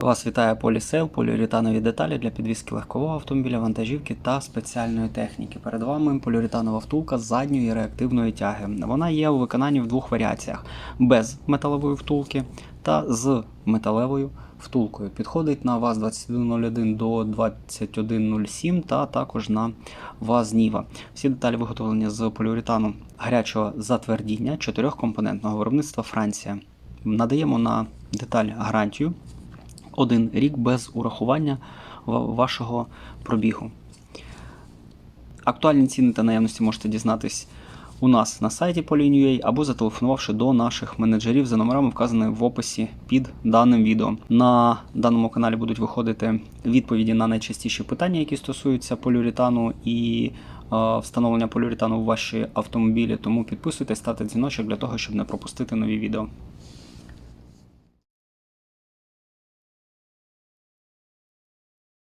Вас вітає Полісейл, поліуретанові деталі для підвізки легкового автомобіля, вантажівки та спеціальної техніки. Перед вами поліуретанова втулка з задньої реактивної тяги. Вона є у виконанні в двох варіаціях: без металевої втулки та з металевою втулкою. Підходить на ВАЗ 2101 до 2107 та також на ВАЗ Ніва. Всі деталі виготовлені з поліуретану гарячого затвердіння чотирьохкомпонентного виробництва Франція. Надаємо на деталь гарантію один рік без урахування вашого пробігу. Актуальні ціни та наявності можете дізнатись у нас на сайті Polin.ua або зателефонувавши до наших менеджерів за номерами, вказаними в описі під даним відео. На даному каналі будуть виходити відповіді на найчастіші питання, які стосуються поліуретану і е, встановлення поліуретану в ваші автомобілі. Тому підписуйтесь, ставте дзвіночок для того, щоб не пропустити нові відео.